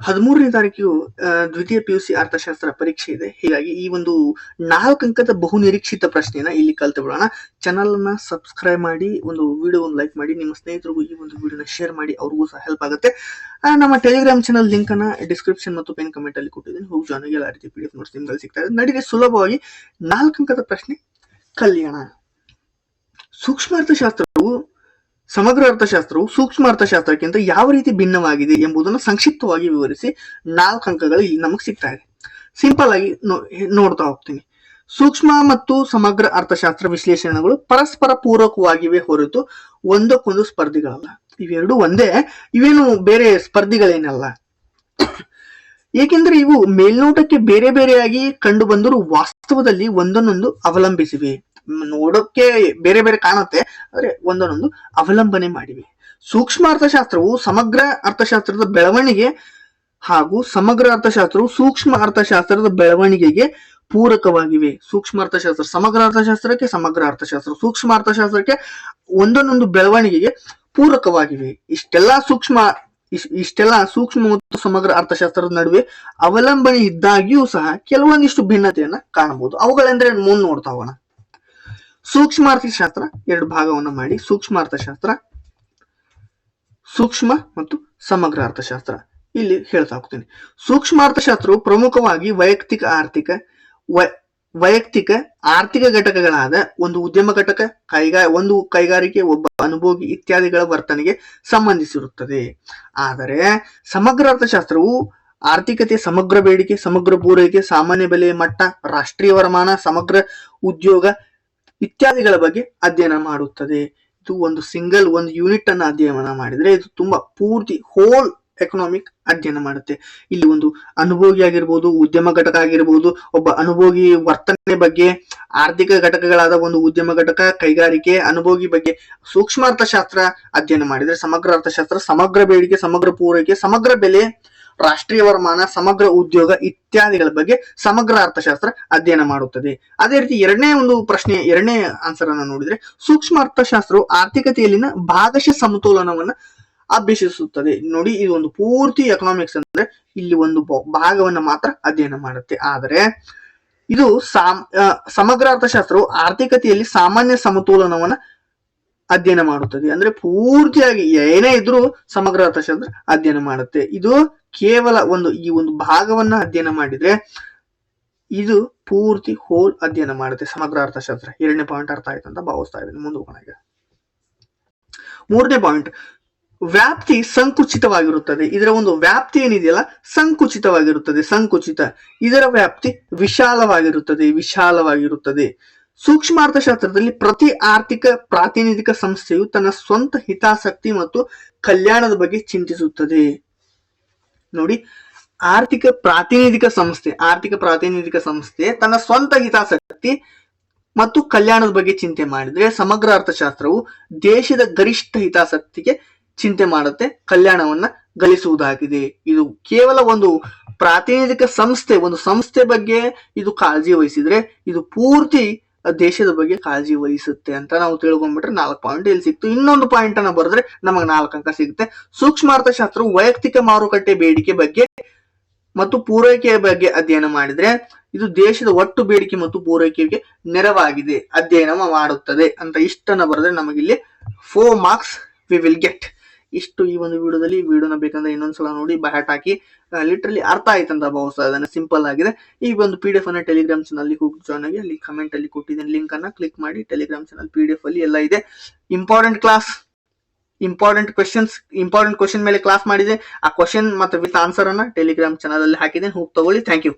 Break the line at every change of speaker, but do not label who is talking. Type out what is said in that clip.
ಹದಿಮೂರನೇ ತಾರೀಕು ದ್ವಿತೀಯ ಪಿ ಯು ಸಿ ಅರ್ಥಶಾಸ್ತ್ರ ಪರೀಕ್ಷೆ ಇದೆ. ಹೀಗಾಗಿ ಈ ಒಂದು ನಾಲ್ಕು ಅಂಕದ ಬಹು ನಿರೀಕ್ಷಿತ ಪ್ರಶ್ನೆನ ಇಲ್ಲಿ ಕಲ್ತು ಬಿಡೋಣ. ಚಾನಲ್ ಅನ್ನ ಸಬ್ಸ್ಕ್ರೈಬ್ ಮಾಡಿ, ಒಂದು ವಿಡಿಯೋ ಒಂದು ಲೈಕ್ ಮಾಡಿ, ನಿಮ್ಮ ಸ್ನೇಹಿತರಿಗೂ ಈ ಒಂದು ವಿಡಿಯೋನ ಶೇರ್ ಮಾಡಿ, ಅವ್ರಿಗೂ ಸಹ ಹೆಲ್ಪ್ ಆಗುತ್ತೆ. ನಮ್ಮ ಟೆಲಿಗ್ರಾಮ್ ಚಾನಲ್ ಲಿಂಕ್ ಅನ್ನ ಡಿಸ್ಕ್ರಿಪ್ಷನ್ ಮತ್ತು ಪೆನ್ ಕಮೆಂಟ್ ಅಲ್ಲಿ ಕೊಟ್ಟಿದ್ದೀನಿ. ಹೋಗಿ ಜಾಯ್ನ್ ಆಗಿ ಎಲ್ಲ ರೀತಿ ಪಿ ಡಿ ಎಫ್ ನೋಟ್ಸ್ ನಿಮ್ಗೆ ಸಿಗ್ತಾ ಇದೆ. ನಡೀರಿ ಸುಲಭವಾಗಿ ನಾಲ್ಕು ಅಂಕದ ಪ್ರಶ್ನೆ ಕಲ್ಯಾಣ. ಸೂಕ್ಷ್ಮ ಅರ್ಥಶಾಸ್ತ್ರವು ಸಮಗ್ರ ಅರ್ಥಶಾಸ್ತ್ರವು ಸೂಕ್ಷ್ಮ ಅರ್ಥಶಾಸ್ತ್ರಕ್ಕಿಂತ ಯಾವ ರೀತಿ ಭಿನ್ನವಾಗಿದೆ ಎಂಬುದನ್ನು ಸಂಕ್ಷಿಪ್ತವಾಗಿ ವಿವರಿಸಿ ನಾಲ್ಕು ಅಂಕಗಳು ಇಲ್ಲಿ ನಮಗೆ ಸಿಗ್ತಾ ಇದೆ. ಸಿಂಪಲ್ ಆಗಿ ನೋಡ್ತಾ ಹೋಗ್ತೀನಿ. ಸೂಕ್ಷ್ಮ ಮತ್ತು ಸಮಗ್ರ ಅರ್ಥಶಾಸ್ತ್ರ ವಿಶ್ಲೇಷಣೆಗಳು ಪರಸ್ಪರ ಪೂರಕವಾಗಿವೆ ಹೊರತು ಒಂದಕ್ಕೊಂದು ಸ್ಪರ್ಧಿಗಳಲ್ಲ. ಇವೆರಡು ಒಂದೇ, ಇವೇನು ಬೇರೆ ಸ್ಪರ್ಧಿಗಳೇನಲ್ಲ. ಏಕೆಂದರೆ ಇವು ಮೇಲ್ನೋಟಕ್ಕೆ ಬೇರೆ ಬೇರೆಯಾಗಿ ಕಂಡು ಬಂದರೂ ವಾಸ್ತವದಲ್ಲಿ ಒಂದನ್ನೊಂದು ಅವಲಂಬಿಸಿವೆ. ನೋಡೋಕೆ ಬೇರೆ ಬೇರೆ ಕಾಣುತ್ತೆ, ಆದರೆ ಒಂದೊಂದೊಂದು ಅವಲಂಬನೆ ಮಾಡಿವೆ. ಸೂಕ್ಷ್ಮ ಅರ್ಥಶಾಸ್ತ್ರವು ಸಮಗ್ರ ಅರ್ಥಶಾಸ್ತ್ರದ ಬೆಳವಣಿಗೆ ಹಾಗೂ ಸಮಗ್ರ ಅರ್ಥಶಾಸ್ತ್ರವು ಸೂಕ್ಷ್ಮ ಅರ್ಥಶಾಸ್ತ್ರದ ಬೆಳವಣಿಗೆಗೆ ಪೂರಕವಾಗಿವೆ. ಸೂಕ್ಷ್ಮ ಅರ್ಥಶಾಸ್ತ್ರ ಸಮಗ್ರ ಅರ್ಥಶಾಸ್ತ್ರಕ್ಕೆ ಸಮಗ್ರ ಅರ್ಥಶಾಸ್ತ್ರ, ಸೂಕ್ಷ್ಮ ಅರ್ಥಶಾಸ್ತ್ರಕ್ಕೆ ಒಂದೊಂದೊಂದು ಬೆಳವಣಿಗೆಗೆ ಪೂರಕವಾಗಿವೆ. ಇಷ್ಟೆಲ್ಲ ಸೂಕ್ಷ್ಮ ಇಷ್ಟೆಲ್ಲ ಸೂಕ್ಷ್ಮ ಮತ್ತು ಸಮಗ್ರ ಅರ್ಥಶಾಸ್ತ್ರದ ನಡುವೆ ಅವಲಂಬನೆ ಇದ್ದಾಗಿಯೂ ಸಹ ಕೆಲವೊಂದಿಷ್ಟು ಭಿನ್ನತೆಯನ್ನ ಕಾಣಬಹುದು. ಅವುಗಳೆಂದ್ರೆ ಮುಂದೆ ನೋಡ್ತಾ ಹೋಗೋಣ. ಸೂಕ್ಷ್ಮ ಅರ್ಥಶಾಸ್ತ್ರ ಎರಡು ಭಾಗವನ್ನ ಮಾಡಿ ಸೂಕ್ಷ್ಮ ಅರ್ಥಶಾಸ್ತ್ರ ಸೂಕ್ಷ್ಮ ಮತ್ತು ಸಮಗ್ರ ಅರ್ಥಶಾಸ್ತ್ರ. ಇಲ್ಲಿ ಹೇಳ್ತಾ ಹೋಗ್ತೀನಿ. ಸೂಕ್ಷ್ಮ ಅರ್ಥಶಾಸ್ತ್ರವು ಪ್ರಮುಖವಾಗಿ ವೈಯಕ್ತಿಕ ಆರ್ಥಿಕ ವೈಯಕ್ತಿಕ, ಆರ್ಥಿಕ ಘಟಕಗಳಾದ ಒಂದು ಉದ್ಯಮ ಘಟಕ, ಕೈಗಾ, ಒಂದು ಕೈಗಾರಿಕೆ, ಒಬ್ಬ ಅನುಭೋಗಿ ಇತ್ಯಾದಿಗಳ ವರ್ತನೆಗೆ ಸಂಬಂಧಿಸಿರುತ್ತದೆ. ಆದರೆ ಸಮಗ್ರ ಅರ್ಥಶಾಸ್ತ್ರವು ಆರ್ಥಿಕತೆ, ಸಮಗ್ರ ಬೇಡಿಕೆ, ಸಮಗ್ರ ಪೂರೈಕೆ, ಸಾಮಾನ್ಯ ಬೆಲೆ, ಮಟ್ಟ, ರಾಷ್ಟ್ರೀಯ ವರಮಾನ, ಸಮಗ್ರ ಉದ್ಯೋಗ ಇತ್ಯಾದಿಗಳ ಬಗ್ಗೆ ಅಧ್ಯಯನ ಮಾಡುತ್ತದೆ. ಇದು ಒಂದು ಸಿಂಗಲ್ ಒಂದು ಯೂನಿಟ್ ಅನ್ನ ಅಧ್ಯಯನ ಮಾಡಿದರೆ ಇದು ತುಂಬಾ ಪೂರ್ತಿ ಹೋಲ್ ಎಕನಾಮಿಕ್ ಅಧ್ಯಯನ ಮಾಡುತ್ತೆ. ಇಲ್ಲಿ ಒಂದು ಅನುಭೋಗಿ ಆಗಿರ್ಬೋದು, ಉದ್ಯಮ ಘಟಕ ಆಗಿರ್ಬೋದು, ಒಬ್ಬ ಅನುಭೋಗಿ ವರ್ತನೆ ಬಗ್ಗೆ, ಆರ್ಥಿಕ ಘಟಕಗಳಾದ ಒಂದು ಉದ್ಯಮ ಘಟಕ, ಕೈಗಾರಿಕೆ, ಅನುಭೋಗಿ ಬಗ್ಗೆ ಸೂಕ್ಷ್ಮ ಅರ್ಥಶಾಸ್ತ್ರ ಅಧ್ಯಯನ ಮಾಡಿದ್ರೆ, ಸಮಗ್ರ ಅರ್ಥಶಾಸ್ತ್ರ, ಸಮಗ್ರ ಬೇಡಿಕೆ, ಸಮಗ್ರ ಪೂರೈಕೆ, ಸಮಗ್ರ ಬೆಲೆ ರಾಷ್ಟ್ರೀಯ ವರಮಾನ, ಸಮಗ್ರ ಉದ್ಯೋಗ ಇತ್ಯಾದಿಗಳ ಬಗ್ಗೆ ಸಮಗ್ರ ಅರ್ಥಶಾಸ್ತ್ರ ಅಧ್ಯಯನ ಮಾಡುತ್ತದೆ. ಅದೇ ರೀತಿ ಎರಡನೇ ಒಂದು ಪ್ರಶ್ನೆ, ಎರಡನೇ ಆನ್ಸರ್ ಅನ್ನ ನೋಡಿದ್ರೆ, ಸೂಕ್ಷ್ಮ ಅರ್ಥಶಾಸ್ತ್ರವು ಆರ್ಥಿಕತೆಯಲ್ಲಿನ ಭಾಗಶಃ ಸಮತೋಲನವನ್ನ ಅಭ್ಯಸಿಸುತ್ತದೆ. ನೋಡಿ, ಇದು ಒಂದು ಪೂರ್ತಿ ಎಕನಾಮಿಕ್ಸ್ ಅಂದ್ರೆ ಇಲ್ಲಿ ಒಂದು ಭಾಗವನ್ನ ಮಾತ್ರ ಅಧ್ಯಯನ ಮಾಡುತ್ತೆ. ಆದರೆ, ಇದು ಸಮಗ್ರ ಅರ್ಥಶಾಸ್ತ್ರವು ಆರ್ಥಿಕತೆಯಲ್ಲಿ ಸಾಮಾನ್ಯ ಸಮತೋಲನವನ್ನ ಅಧ್ಯಯನ ಮಾಡುತ್ತದೆ. ಅಂದ್ರೆ ಪೂರ್ತಿಯಾಗಿ ಏನೇ ಇದ್ರೂ ಸಮಗ್ರ ಅರ್ಥಶಾಸ್ತ್ರ ಅಧ್ಯಯನ ಮಾಡುತ್ತೆ. ಇದು ಕೇವಲ ಒಂದು ಈ ಒಂದು ಭಾಗವನ್ನ ಅಧ್ಯಯನ ಮಾಡಿದ್ರೆ ಇದು ಪೂರ್ತಿ ಹೋಲ್ ಅಧ್ಯಯನ ಮಾಡುತ್ತೆ. ಸಮಗ್ರ ಅರ್ಥಶಾಸ್ತ್ರ. ಎರಡನೇ ಪಾಯಿಂಟ್ ಅರ್ಥ ಆಯ್ತು ಅಂತ ಭಾವಿಸ್ತಾ ಇದ್ದೀನಿ. ಮುಂದೆ ಹೋಗೋಣ ಈಗ. ಮೂರನೇ ಪಾಯಿಂಟ್ ವ್ಯಾಪ್ತಿ ಸಂಕುಚಿತವಾಗಿರುತ್ತದೆ. ಇದರ ಒಂದು ವ್ಯಾಪ್ತಿ ಏನಿದೆಯಲ್ಲ? ಸಂಕುಚಿತವಾಗಿರುತ್ತದೆ. ಸಂಕುಚಿತ. ಇದರ ವ್ಯಾಪ್ತಿ ವಿಶಾಲವಾಗಿರುತ್ತದೆ. ವಿಶಾಲವಾಗಿರುತ್ತದೆ. ಸೂಕ್ಷ್ಮ ಅರ್ಥಶಾಸ್ತ್ರದಲ್ಲಿ ಪ್ರತಿ ಆರ್ಥಿಕ ಪ್ರಾತಿನಿಧಿಕ ಸಂಸ್ಥೆಯು ತನ್ನ ಸ್ವಂತ ಹಿತಾಸಕ್ತಿ ಮತ್ತು ಕಲ್ಯಾಣದ ಬಗ್ಗೆ ಚಿಂತಿಸುತ್ತದೆ. ನೋಡಿ, ಆರ್ಥಿಕ ಪ್ರಾತಿನಿಧಿಕ ಸಂಸ್ಥೆ, ಆರ್ಥಿಕ ಪ್ರಾತಿನಿಧಿಕ ಸಂಸ್ಥೆ ತನ್ನ ಸ್ವಂತ ಹಿತಾಸಕ್ತಿ ಮತ್ತು ಕಲ್ಯಾಣದ ಬಗ್ಗೆ ಚಿಂತೆ ಮಾಡಿದ್ರೆ ಸಮಗ್ರ ಅರ್ಥಶಾಸ್ತ್ರವು ದೇಶದ ಗರಿಷ್ಠ ಹಿತಾಸಕ್ತಿಗೆ ಚಿಂತೆ ಮಾಡುತ್ತೆ ಕಲ್ಯಾಣವನ್ನ ಗಳಿಸುವುದಾಗಿದೆ. ಇದು ಕೇವಲ ಒಂದು ಪ್ರಾತಿನಿಧಿಕ ಸಂಸ್ಥೆ, ಒಂದು ಸಂಸ್ಥೆ ಬಗ್ಗೆ ಇದು ಕಾಳಜಿ ವಹಿಸಿದ್ರೆ ಇದು ಪೂರ್ತಿ ದೇಶದ ಬಗ್ಗೆ ಕಾಳಜಿ ವಹಿಸುತ್ತೆ ಅಂತ ನಾವು ತಿಳ್ಕೊಂಡ್ಬಿಟ್ರೆ ನಾಲ್ಕು ಪಾಯಿಂಟ್ ಇಲ್ಲಿ ಸಿಕ್ತು. ಇನ್ನೊಂದು ಪಾಯಿಂಟ್ ಅನ್ನ ಬರೆದ್ರೆ ನಮಗೆ ನಾಲ್ಕು ಅಂಕ ಸಿಗುತ್ತೆ. ಸೂಕ್ಷ್ಮ ಅರ್ಥಶಾಸ್ತ್ರವು ವೈಯಕ್ತಿಕ ಮಾರುಕಟ್ಟೆ ಬೇಡಿಕೆ ಬಗ್ಗೆ ಮತ್ತು ಪೂರೈಕೆಯ ಬಗ್ಗೆ ಅಧ್ಯಯನ ಮಾಡಿದ್ರೆ ಇದು ದೇಶದ ಒಟ್ಟು ಬೇಡಿಕೆ ಮತ್ತು ಪೂರೈಕೆಗೆ ನೆರವಾಗಿದೆ ಅಧ್ಯಯನ ಮಾಡುತ್ತದೆ ಅಂತ ಇಷ್ಟನ್ನ ಬರೆದ್ರೆ ನಮಗಿಲ್ಲಿ four marks we will get ಇಷ್ಟು ಈ ಒಂದು ವಿಡಿಯೋದಲ್ಲಿ, ವಿಡಿಯೋನ ಬೇಕಂದ್ರೆ ಇನ್ನೊಂದ್ಸಲ ನೋಡಿ ಬ್ಯಾಟ್ ಹಾಕಿ ಲಿಟ್ರಲಿ ಅರ್ಥ ಆಯ್ತು ಅಂತ ಭಾವಿಸ್ತಾ ಇದ್ದಾನೆ ಸಿಂಪಲ್ ಆಗಿದೆ. ಈ ಒಂದು ಪಿ ಡಿ ಎಫ್ ಅನ್ನ ಟೆಲಿಗ್ರಾಮ್ ಚಾನಲ್ ಹೋಗಿ ಜಾಯ್ನ್ ಆಗಿ, ಅಲ್ಲಿ ಕಮೆಂಟ್ ಅಲ್ಲಿ ಕೊಟ್ಟಿದ್ದೇನೆ ಲಿಂಕ್ ಅನ್ನ ಕ್ಲಿಕ್ ಮಾಡಿ ಟೆಲಿಗ್ರಾಮ್ ಚಾನಲ್ ಪಿ ಡಿ ಅಲ್ಲಿ ಎಲ್ಲ ಇದೆ. Important class important questions important question ಮೇಲೆ ಕ್ಲಾಸ್ ಮಾಡಿದೆ. ಆ ಕ್ವಶನ್ ಮತ್ತೆ ವಿತ್ ಆನ್ಸರ್ ಅನ್ನ ಟೆಲಿಗ್ರಾಮ್ ಚಾನಲ್ ಅಲ್ಲಿ ಹಾಕಿದ್ದೇನೆ, ಹೋಗಿ ತಗೊಳ್ಳಿ. Thank you